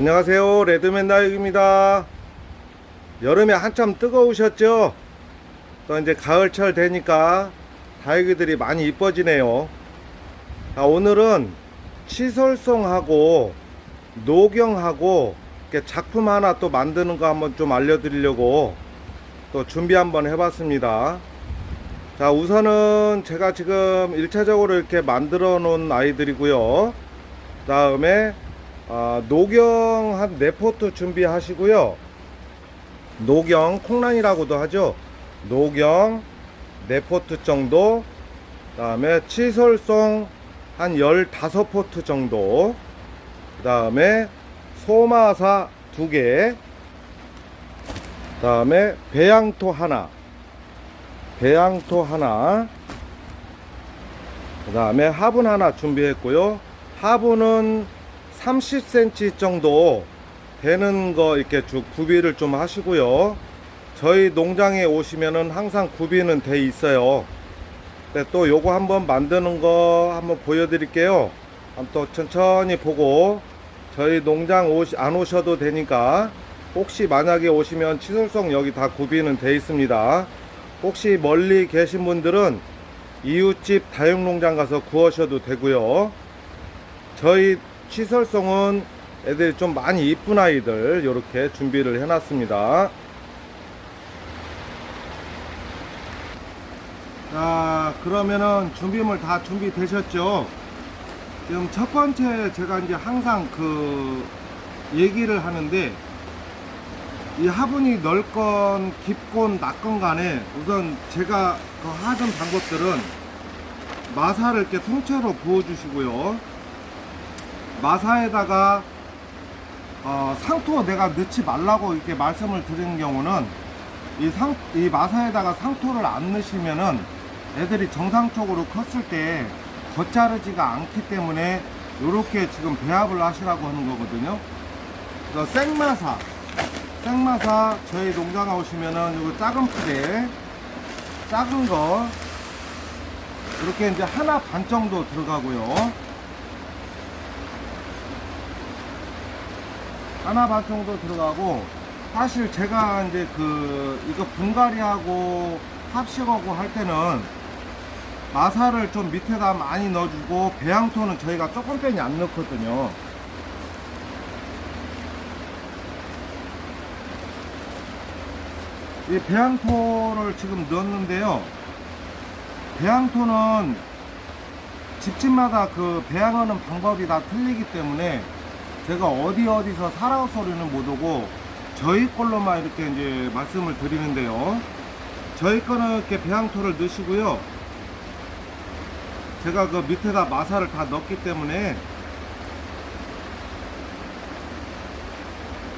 안녕하세요. 레드맨 나육입니다. 여름에 한참 뜨거우셨죠? 또 이제 가을철 되니까 다육이들이 많이 이뻐지네요. 자, 오늘은 치설송하고 노경하고 작품 하나 또 만드는 거 한번 좀 알려드리려고 또 준비 한번 해봤습니다. 자 우선은 제가 지금 1차적으로 이렇게 만들어 놓은 아이들이고요. 그 다음에 아, 노경 한 4포트 준비하시고요. 노경 콩란이라고도 하죠. 노경 4포트 정도. 그 다음에 치솔송 한 15포트 정도. 그 다음에 소마사 2개. 그 다음에 배양토 하나. 배양토 하나. 그 다음에 화분 하나 준비했고요. 화분은 30cm 정도 되는 거 이렇게 쭉 구비를 좀 하시고요. 저희 농장에 오시면은 항상 구비는 돼 있어요. 근데 또 요거 한번 만드는 거 한번 보여드릴게요. 또 천천히 보고 저희 농장 오시, 안 오셔도 되니까 혹시 만약에 오시면 치솔성 여기 다 구비는 돼 있습니다. 혹시 멀리 계신 분들은 이웃집 다육농장 가서 구하셔도 되고요. 저희 치설송은 애들이 좀 많이 이쁜 아이들 이렇게 준비를 해놨습니다. 자 그러면은 준비물 다 준비 되셨죠? 지금 첫 번째 제가 이제 항상 그 얘기를 하는데 이 화분이 넓건 깊건 낮건 간에 우선 제가 그 하던 방법들은 마사를 이렇게 통째로 부어주시고요. 마사에다가 어, 상토 내가 넣지 말라고 이렇게 말씀을 드리는 경우는 이 상, 이 마사에다가 상토를 안 넣으시면은 애들이 정상적으로 컸을 때 겉자르지가 않기 때문에 이렇게 지금 배합을 하시라고 하는 거거든요. 그래서 생마사, 생마사 저희 농장에 오시면은 이거 작은 푸대, 작은 거 이렇게 이제 하나 반 정도 들어가고요. 하나 반 정도 들어가고 사실 제가 이제 그 이거 분갈이하고 합식하고 할 때는 마사를 좀 밑에다 많이 넣어주고 배양토는 저희가 조금 빼니 안 넣거든요. 이 배양토를 지금 넣었는데요. 배양토는 집집마다 그 배양하는 방법이 다 틀리기 때문에 제가 어디 어디서 사라우 소리는 못 오고 저희 걸로만 이렇게 이제 말씀을 드리는데요. 저희 거는 이렇게 배양토를 넣으시고요. 제가 그 밑에다 마사를 다 넣었기 때문에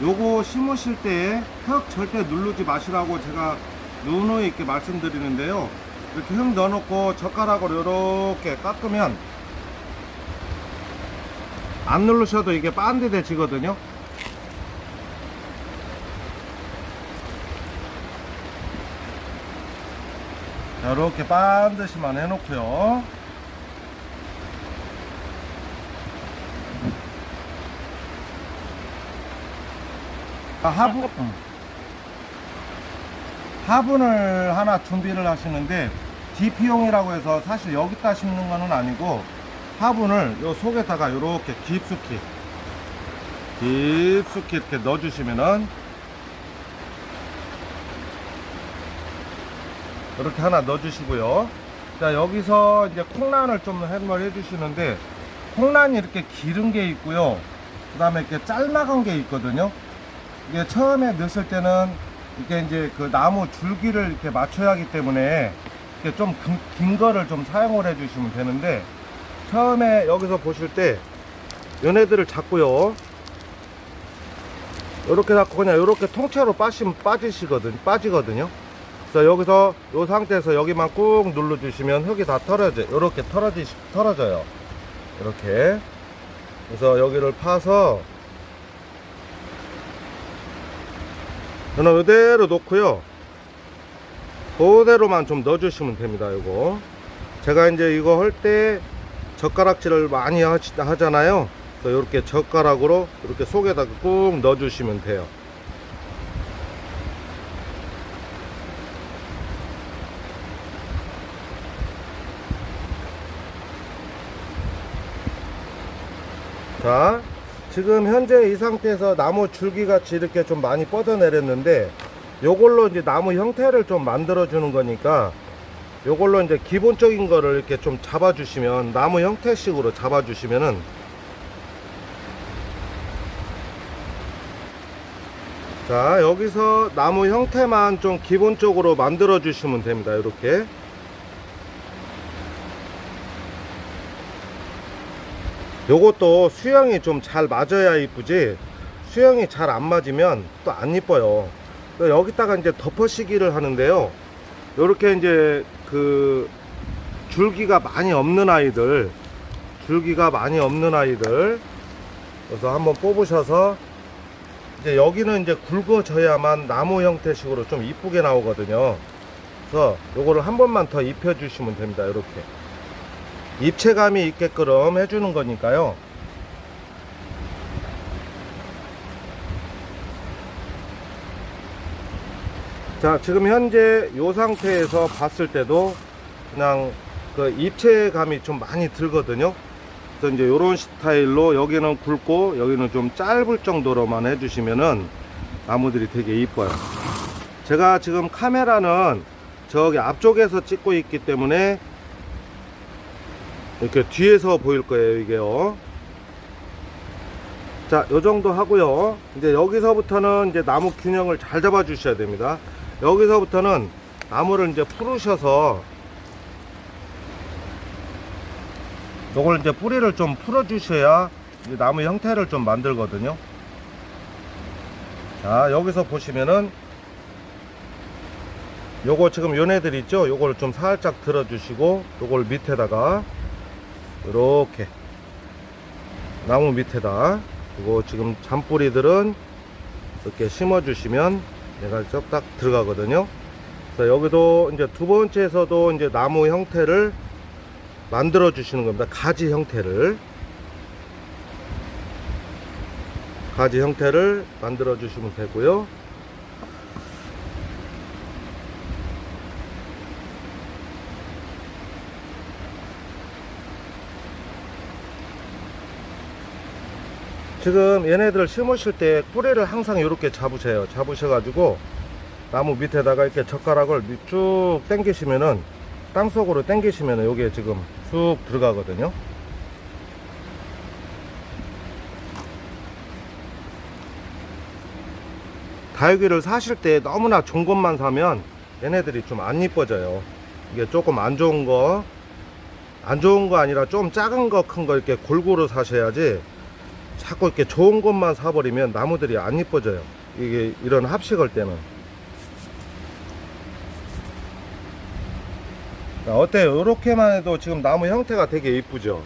요거 심으실 때흙 절대 누르지 마시라고 제가 누누이 이렇게 말씀드리는데요. 이렇게 흙 넣어놓고 젓가락으로 이렇게 깎으면 안 누르셔도 이게 반듯해지거든요. 자, 이렇게 반드시만 해놓고요. 아, 화분, 화분을 하나 준비를 하시는데 DP용이라고 해서 사실 여기다 심는 거는 아니고 화분을 요 속에다가 이렇게 깊숙이 깊숙이 이렇게 넣어주시면은 이렇게 하나 넣어주시고요. 자 여기서 이제 콩란을 좀 해물 해 주시는데 콩란이 이렇게 기른 게 있고요. 그 다음에 이렇게 짤막한 게 있거든요. 이게 처음에 넣으실 때는 이게 이제 그 나무 줄기를 이렇게 맞춰야 하기 때문에 이렇게 좀 긴 거를 좀 사용을 해 주시면 되는데 처음에 여기서 보실 때 얘네들을 잡고요. 이렇게 잡고 그냥 이렇게 통째로 빠시면 빠지시거든 빠지거든요. 그래서 여기서 이 상태에서 여기만 꾹 눌러 주시면 흙이 다 털어져 이렇게 털어지 털어져요. 이렇게. 그래서 여기를 파서 저는 이대로 놓고요. 그대로만 좀 넣어주시면 됩니다 이거. 제가 이제 이거 할때 젓가락질을 많이 하잖아요. 그래서 이렇게 젓가락으로 이렇게 속에다가 꾹 넣어 주시면 돼요. 자, 지금 현재 이 상태에서 나무 줄기같이 이렇게 좀 많이 뻗어내렸는데 요걸로 이제 나무 형태를 좀 만들어 주는 거니까 요걸로 이제 기본적인 거를 이렇게 좀 잡아 주시면 나무 형태식으로 잡아 주시면은 자 여기서 나무 형태만 좀 기본적으로 만들어 주시면 됩니다 이렇게. 요것도 수영이 좀 잘 맞아야 이쁘지? 수영이 잘 안 맞으면 또 안 이뻐요. 또 여기다가 이제 덮어시기를 하는데요. 요렇게 이제 그 줄기가 많이 없는 아이들 줄기가 많이 없는 아이들 그래서 한번 뽑으셔서 이제 여기는 이제 굵어져야만 나무 형태식으로 좀 이쁘게 나오거든요. 그래서 요거를 한 번만 더 입혀 주시면 됩니다. 이렇게. 입체감이 있게끔 해주는 거니까요. 자, 지금 현재 이 상태에서 봤을 때도 그냥 그 입체감이 좀 많이 들거든요. 그래서 이제 이런 스타일로 여기는 굵고 여기는 좀 짧을 정도로만 해주시면은 나무들이 되게 이뻐요. 제가 지금 카메라는 저기 앞쪽에서 찍고 있기 때문에 이렇게 뒤에서 보일 거예요 이게요 자 요 정도 하고요 이제 여기서부터는 이제 나무 균형을 잘 잡아 주셔야 됩니다 여기서부터는 나무를 이제 풀으셔서 요걸 이제 뿌리를 좀 풀어 주셔야 나무 형태를 좀 만들거든요. 자 여기서 보시면은 요거 지금 요네들 있죠? 요걸 좀 살짝 들어 주시고 요걸 밑에다가 이렇게 나무 밑에다 그리고 지금 잔뿌리들은 이렇게 심어 주시면 얘가 쏙딱 들어가거든요. 그래서 여기도 이제 두 번째에서도 이제 나무 형태를 만들어 주시는 겁니다. 가지 형태를. 가지 형태를 만들어 주시면 되고요 지금 얘네들 심으실 때 뿌리를 항상 이렇게 잡으세요. 잡으셔가지고 나무 밑에다가 이렇게 젓가락을 밑- 쭉 당기시면은 땅 속으로 당기시면은 여기에 지금 쑥 들어가거든요. 다육이를 사실 때 너무나 좋은 것만 사면 얘네들이 좀 안 이뻐져요. 이게 조금 안 좋은 거, 안 좋은 거 아니라 좀 작은 거, 큰 거 이렇게 골고루 사셔야지 자꾸 이렇게 좋은 것만 사버리면 나무들이 안 이뻐져요. 이게 이런 합식할 때는. 자, 어때요? 이렇게만 해도 지금 나무 형태가 되게 이쁘죠?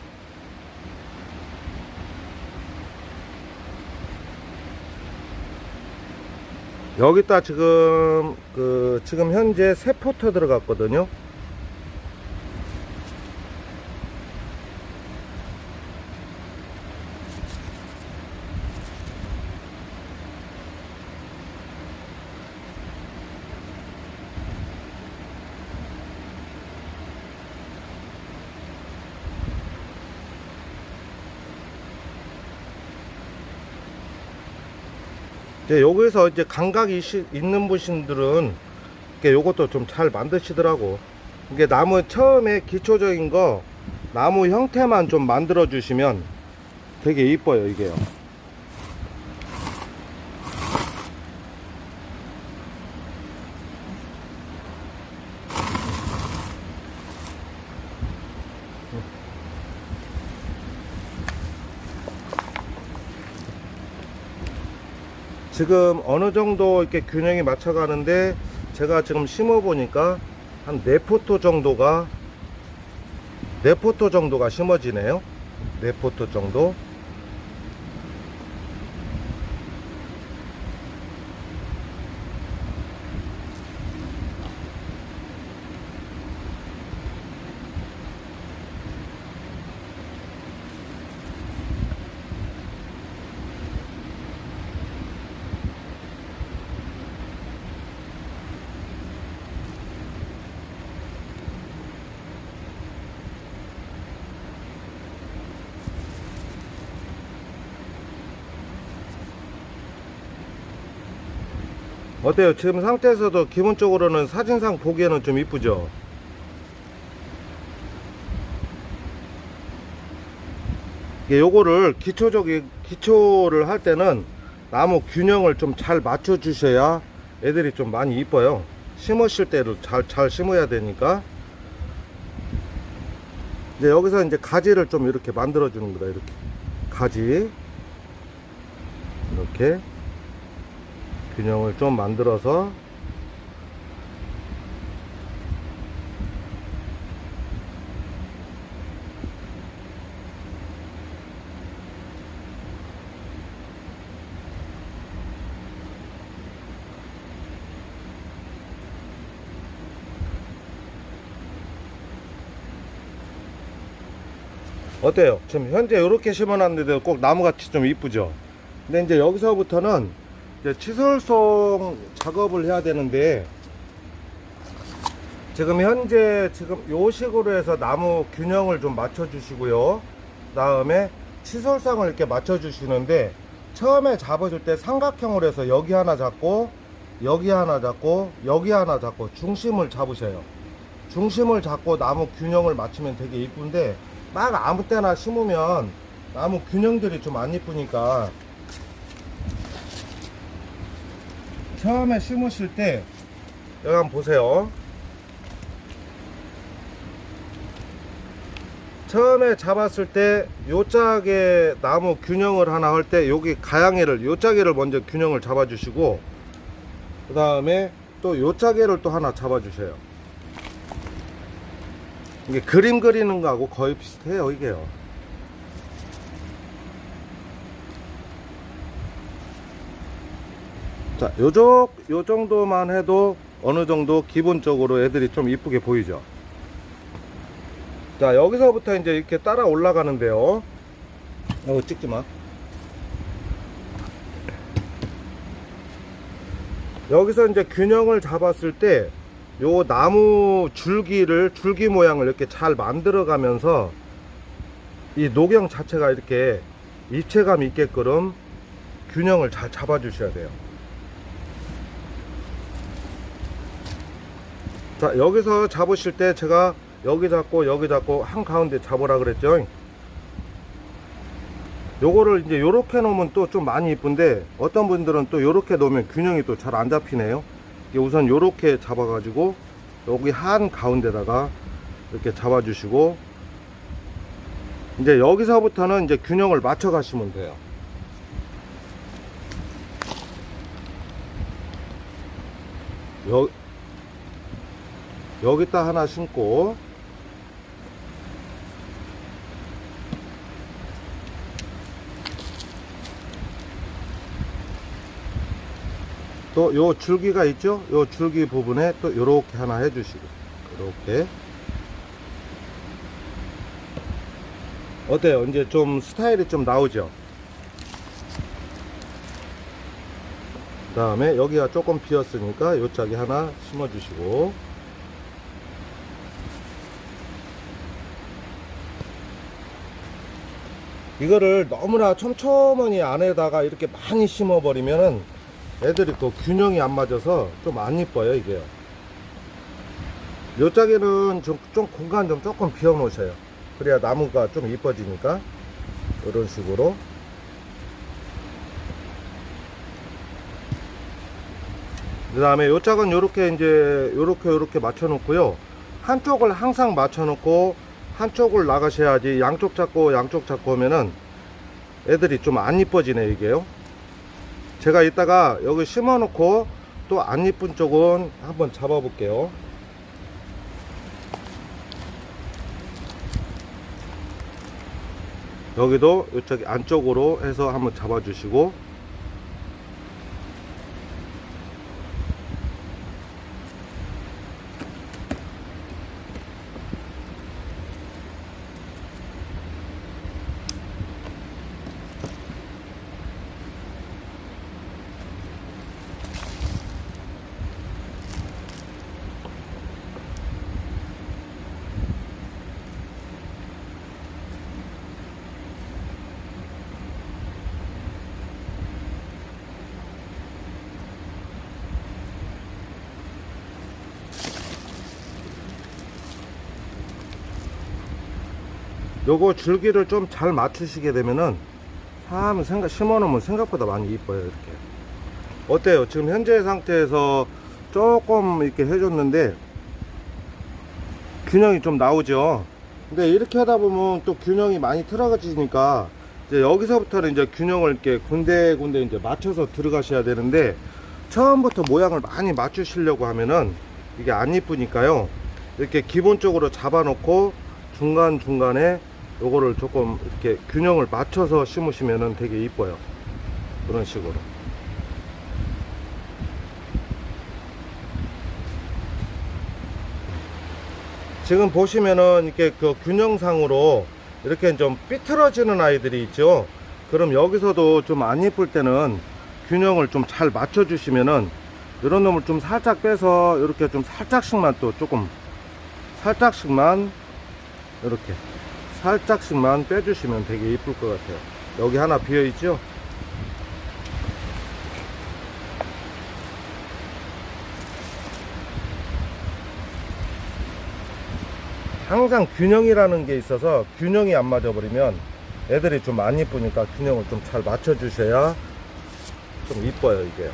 여기다 지금 그 지금 현재 세 포터 들어갔거든요. 이제 여기서 이제 감각이 시- 있는 분들은 이게 요것도 좀 잘 만드시더라고. 이게 나무 처음에 기초적인 거 나무 형태만 좀 만들어 주시면 되게 이뻐요 이게요. 지금 어느 정도 이렇게 균형이 맞춰가는데 제가 지금 심어 보니까 한 4포토 정도가 4포토 정도가 심어지네요. 4포토 정도 어때요? 지금 상태에서도 기본적으로는 사진상 보기에는 좀 이쁘죠? 요거를 기초적인 기초를 할 때는 나무 균형을 좀 잘 맞춰 주셔야 애들이 좀 많이 이뻐요. 심으실 때도 잘 잘 심어야 되니까. 이제 여기서 이제 가지를 좀 이렇게 만들어 주는 거다 이렇게 가지 이렇게 균형을 좀 만들어서 어때요? 지금 현재 이렇게 심어놨는데 꼭 나무같이 좀 이쁘죠? 근데 이제 여기서부터는 이제 치솔송 작업을 해야 되는데 지금 현재 지금 요 식으로 해서 나무 균형을 좀 맞춰 주시고요. 그 다음에 치솔상을 이렇게 맞춰 주시는데 처음에 잡으실 때 삼각형으로 해서 여기 하나 잡고 여기 하나 잡고 여기 하나 잡고 중심을 잡으셔요. 중심을 잡고 나무 균형을 맞추면 되게 이쁜데 막 아무 때나 심으면 나무 균형들이 좀 안 이쁘니까 처음에 심으실 때 여기 한번 보세요. 처음에 잡았을 때 요짝에 나무 균형을 하나 할 때 여기 가양이를 요짝에를 먼저 균형을 잡아 주시고 그 다음에 또 요짝에를 또 하나 잡아 주셔요. 이게 그림 그리는 거하고 거의 비슷해요 이게요 자 요쪽 요 정도만 해도 어느 정도 기본적으로 애들이 좀 이쁘게 보이죠? 자 여기서부터 이제 이렇게 따라 올라가는데요. 어 찍지 마. 여기서 이제 균형을 잡았을 때 요 나무 줄기를 줄기 모양을 이렇게 잘 만들어 가면서 이 녹영 자체가 이렇게 입체감 있게끔 균형을 잘 잡아 주셔야 돼요 자 여기서 잡으실 때 제가 여기 잡고 여기 잡고 한 가운데 잡으라 그랬죠? 요거를 이제 요렇게 놓으면 또 좀 많이 이쁜데 어떤 분들은 또 요렇게 놓으면 균형이 또 잘 안 잡히네요. 우선 요렇게 잡아 가지고 여기 한 가운데다가 이렇게 잡아 주시고 이제 여기서부터는 이제 균형을 맞춰 가시면 돼요. 여, 여기다 하나 심고. 또 요 줄기가 있죠? 요 줄기 부분에 또 요렇게 하나 해주시고. 이렇게. 어때요? 이제 좀 스타일이 좀 나오죠? 그 다음에 여기가 조금 비었으니까 요 짝에 하나 심어 주시고 이거를 너무나 촘촘하니 안에다가 이렇게 많이 심어 버리면은 애들이 그 균형이 안 맞아서 좀 안 이뻐요 이게요 요 짝에는 좀, 좀 공간 좀 조금 비워 놓으셔요. 그래야 나무가 좀 이뻐지니까. 이런 식으로. 그 다음에 요 짝은 요렇게 이제 요렇게 요렇게 맞춰 놓고요. 한쪽을 항상 맞춰 놓고 한쪽을 나가셔야지 양쪽 잡고 양쪽 잡고 하면은 애들이 좀 안 이뻐지네 이게요. 제가 이따가 여기 심어 놓고 또 안 이쁜 쪽은 한번 잡아 볼게요. 여기도 이쪽 안쪽으로 해서 한번 잡아 주시고 요거 줄기를 좀 잘 맞추시게 되면은 참 생각 심어놓으면 생각보다 많이 이뻐요 이렇게. 어때요? 지금 현재 상태에서 조금 이렇게 해줬는데 균형이 좀 나오죠? 근데 이렇게 하다 보면 또 균형이 많이 틀어지니까 이제 여기서부터는 이제 균형을 이렇게 군데군데 이제 맞춰서 들어가셔야 되는데 처음부터 모양을 많이 맞추시려고 하면은 이게 안 이쁘니까요. 이렇게 기본적으로 잡아놓고 중간중간에 요거를 조금 이렇게 균형을 맞춰서 심으시면은 되게 이뻐요. 그런 식으로. 지금 보시면은 이렇게 그 균형상으로 이렇게 좀 삐뚤어지는 아이들이 있죠. 그럼 여기서도 좀 안 예쁠 때는 균형을 좀 잘 맞춰 주시면은 이런 놈을 좀 살짝 빼서 이렇게 좀 살짝씩만 또 조금 살짝씩만 이렇게 살짝씩만 빼주시면 되게 이쁠 것 같아요. 여기 하나 비어 있죠? 항상 균형이라는 게 있어서 균형이 안 맞아 버리면 애들이 좀 안 이쁘니까 균형을 좀 잘 맞춰 주셔야 좀 이뻐요 이게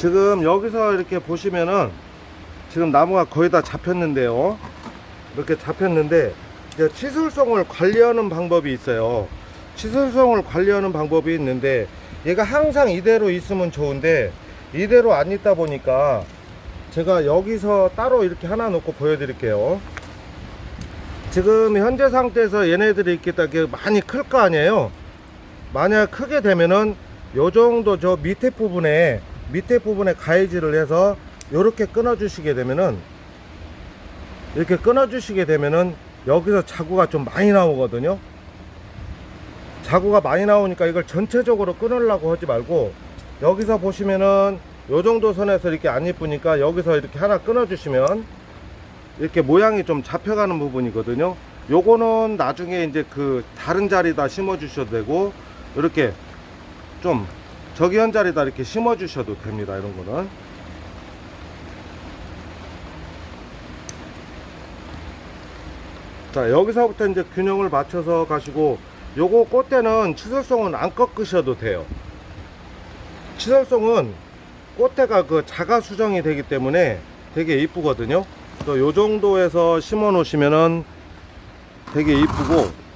지금 여기서 이렇게 보시면은 지금 나무가 거의 다 잡혔는데요. 이렇게 잡혔는데 이제 치술성을 관리하는 방법이 있어요. 치술성을 관리하는 방법이 있는데 얘가 항상 이대로 있으면 좋은데 이대로 안 있다 보니까 제가 여기서 따로 이렇게 하나 놓고 보여드릴게요. 지금 현재 상태에서 얘네들이 딱 이렇게 많이 클 거 아니에요. 만약 크게 되면은 요 정도 저 밑에 부분에 밑에 부분에 가위질을 해서 이렇게 끊어 주시게 되면은 이렇게 끊어 주시게 되면은 여기서 자구가 좀 많이 나오거든요. 자구가 많이 나오니까 이걸 전체적으로 끊으려고 하지 말고 여기서 보시면은 요 정도 선에서 이렇게 안 이쁘니까 여기서 이렇게 하나 끊어 주시면 이렇게 모양이 좀 잡혀가는 부분이거든요. 요거는 나중에 이제 그 다른 자리다 심어 주셔도 되고 이렇게 좀 저기 한 자리다 이렇게 심어 주셔도 됩니다 이런 거는. 자 여기서부터 이제 균형을 맞춰서 가시고 요거 꽃대는 치설송은 안 꺾으셔도 돼요. 치설송은 꽃대가 그 자가 수정이 되기 때문에 되게 이쁘거든요. 요 정도에서 심어 놓으시면은 되게 이쁘고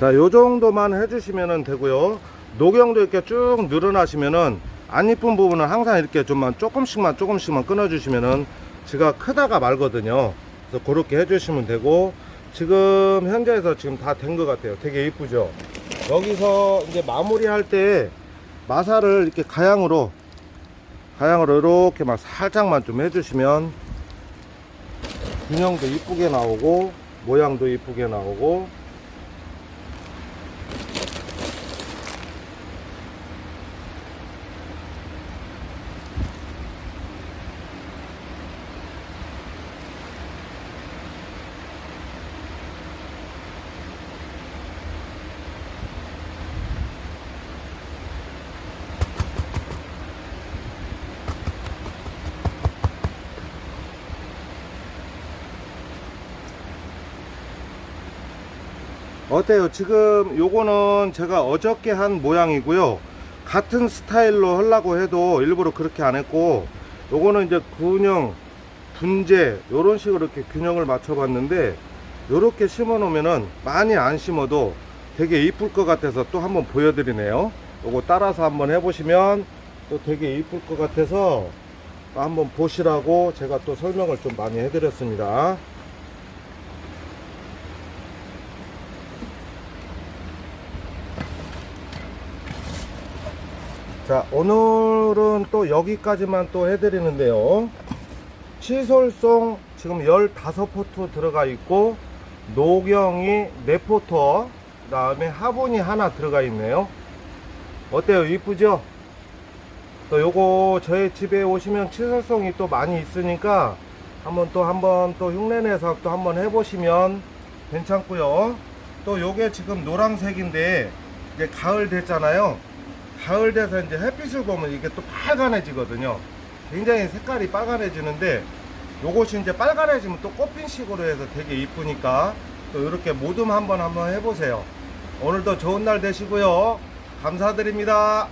자, 요 정도만 해주시면 되고요. 녹용도 이렇게 쭉 늘어나시면은 안 이쁜 부분은 항상 이렇게 좀만 조금씩만 조금씩만 끊어주시면은 지가 크다가 말거든요. 그래서 그렇게 해주시면 되고 지금 현재에서 지금 다 된 것 같아요. 되게 이쁘죠. 여기서 이제 마무리할 때 마사를 이렇게 가양으로 가양으로 이렇게 막 살짝만 좀 해주시면 균형도 이쁘게 나오고 모양도 이쁘게 나오고 어때요? 지금 요거는 제가 어저께 한 모양이고요. 같은 스타일로 하려고 해도 일부러 그렇게 안 했고, 요거는 이제 근형, 분재, 요런 식으로 이렇게 균형을 맞춰봤는데, 요렇게 심어 놓으면은 많이 안 심어도 되게 이쁠 것 같아서 또 한번 보여드리네요. 요거 따라서 한번 해보시면 또 되게 이쁠 것 같아서 또 한번 보시라고 제가 또 설명을 좀 많이 해드렸습니다. 자, 오늘은 또 여기까지만 또 해드리는데요. 치솔송 지금 15포트 들어가 있고, 노경이 4포터, 그 다음에 화분이 하나 들어가 있네요. 어때요? 이쁘죠? 또 요거 저희 집에 오시면 치솔송이 또 많이 있으니까 한번 또 한번 또 흉내내서 또 한번 해보시면 괜찮고요. 또 요게 지금 노란색인데 이제 가을 됐잖아요. 가을 돼서 이제 햇빛을 보면 이게 또 빨간해지거든요. 굉장히 색깔이 빨간해지는데 요것이 이제 빨간해지면 또 꽃핀 식으로 해서 되게 이쁘니까 또 이렇게 모듬 한번 한번 해보세요. 오늘도 좋은 날 되시고요. 감사드립니다.